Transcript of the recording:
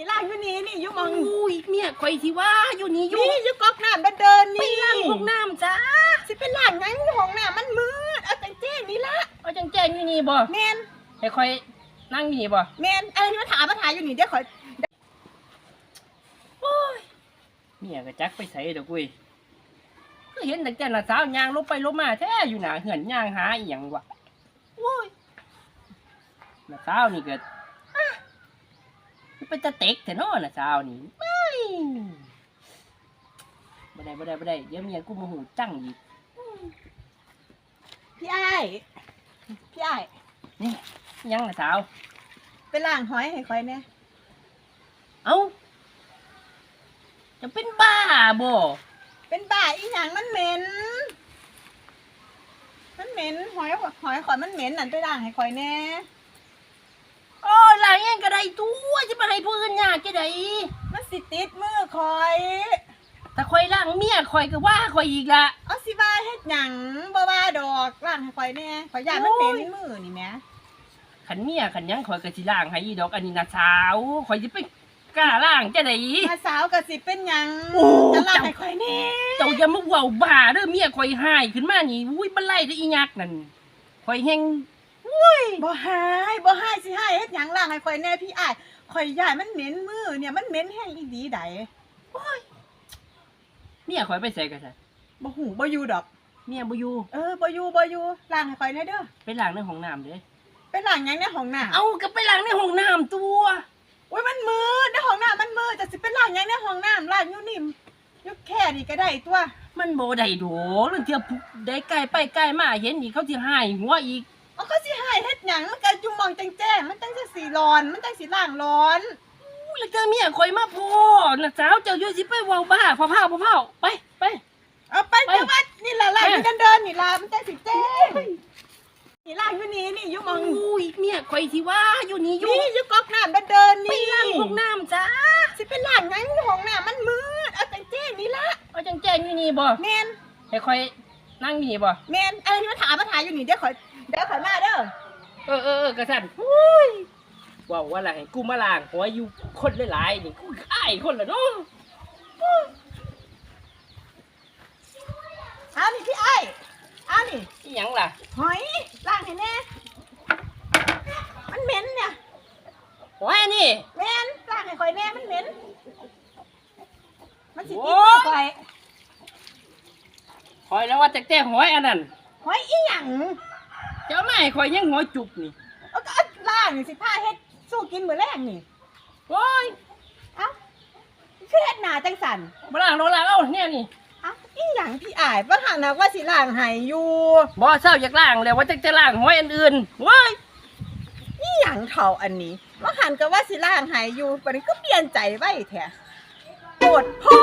นี่ล่างอยู่นี่นี่อยู่หมองอุ้ยเมียข่อยสิว่าอยู่นี่อยู่นี่อยู่ก๊อกน้ำเดินเดินไปนี่ล้างห้องน้ำจ้าสิเป็นล่างไงอยู่ห้องน้ำมันมืดเอาแต่งแจ้งนี่ละเอาจังแจ้งอยู่นี่บ่แมนให้ข่อยนั่งอยู่นี่บ่แมนอะไรที่มาถามมาถามอยู่นี่เดี๋ยวขอโอ้ยเมียก็จักไปใส่ดอกเว้ยก็เห็นแต่แต่ละสาวย่างลงไปลงมาแท้อยู่หน้าเหือนย่างหาอีหยังวะโอ้ยน่ะสาวนี่ก็อะมัน เป็นตะเต็กแต่น้อน่ะสาวนี่ไม่บ่ได้บ่ได้บ่ได้เดี๋ยวเมียกูโมโหจังอีกพี่ไอ้ายพี่ไอ้ายนี่ยังน่ะสาวไปล่างหอยให้คอยเนี่ยเอ้าจะเป็นบ้าบ่เป็นบ่าอีหยังมันเหม็น มันเหม็นหอยหอยขอยมันเหม็นนั่นไปล่างให้คอยแน่ โอ้ยหลายเองก็ได้ตัวจะมาให้ผู้อื่นยากจะได้มันสิติดมือคอย ถ้าคอยล่างเมียคอยก็ว่าคอยอีกละ เอาสิว่าเฮ็ดหยังบ่ว่าดอกล่างให้คอยแน่ขอยอยากมันเหม็นโอ้ย มือนี่แหม่ขันเมียขันหยังคอยก็สิล่างให้อีดอกอันนี้นะสาวคอยจะไปกล้าล่างจะได้ มาสาวก็สิเป็นหยังโอ้ จะล่างให้คอยแน่เจ้าอย่ามาเว้าบ้าเด้อเมียคอยหายขึ้นมานี่อุ้ยบันไล่ได้อียักนั่นคอยแฮงอุ้ยบ่หายบ่หายสิหายเฮ็ ดหยังล่างให้คอยแน่พี่อ้ายคอยอยากมันเหม็นมือเนี่ยมันเหม็นแห้งอีดีใดเมียคอยไปใส่กันซะบ่หูบ่อยู่ดอกเมียบ่อยู่เออบ่อยู่บ่อยู่ล่างให้คอยแน่เด้อไปล้างในห้องน้ำเด้อไปล่างหยังในห้องน้ำเอาก็ไปล้างในห้องน้ำตัวโอ้ยมันมืดในห้องน้ำมันมืดจะสิเป็นล่างหยังในห้องน้ำล่างอยู่นิ่มอยู่แค่นี้ก็ได้ตัว มันโบได้โดเรื่องเที่ยวได้ใกล้ไปใกล้มาเห็นอีกเขาที่หายหัวอีก เอาก็สิหายเฮ็ดหยังมันก็จุ่มมองแจ้งๆมันจังสิสีร้อน มันจังสิล่างร้อนอู้แล้วเจอเมียคอยมาพ่อนะสาวเจ้าอยู่สิไปเว้าบ้าพ่อเผาพ่อเผาไปไป เอาไปไปเดี๋ยวว่านี่ล่ะล่างไปอยู่กันเดินนี่ล่ะมันจังสิแจ้งนี่ล่างอยู่นี่นี่อยู่หมองอุ้ยเมียคอยสิว่าอยู่นี่อยู่นี่อยู่ก๊อกน้ำเดินเดินไปนี่ล้างห้องน้ำจ้าสิเป็นล่างหยังในห้องน้ำมันมืดเอาแจ้งๆนี่ล่ะเอาจังแจ้งอยู่นี่บ่แม่นให้คอยนั่งอยู่นี่บ่แม่นอะไรที่มาถามมาถามอยู่นี่เดี๋ยวขอยเดี๋ยวขอยมาเด้อ เออเออเออกระสันอุ้ยเว่าว่าอะไรให้กูมาล้างหัวอยู่คนหลายๆนี่กูอ้ายคนละเนาะเอานี่พี่ไอ้เอานี่อีหยังล่ะหอยล่างให้แน่มันเหม็นเนี่ยหัวอันนี้เหม็นล่างให้ข่อยแน่มันเหม็น มันสิโอ้ติดมือข่อยคอยแล้วว่าแต่แต่หอยอันนั้นหอยอีหยังเจ้าแม่คอยยังหัวจุกนี่เอาก็เอาล่างนี่สิผ้าเฮ็ดสู้กินมื้อแรกนี่ โอ้ยเอ้าคือเฮ็ดหน้าจังสันมาล้างโนล้างเอาเนี่ยนี่เอ้าอีหยังพี่อ้ายว่าหันนะว่าสิล่างให้อยู่บ่เศร้าอยากล้างแล้วว่าจะจะล้างหอยอันอื่นเว้ยอีหยังเท่าอันนี้ว่าหันก็ว่าสิล่างให้อยู่บัดนี้ก็เปลี่ยนใจไว้แท้โกรธพ่อ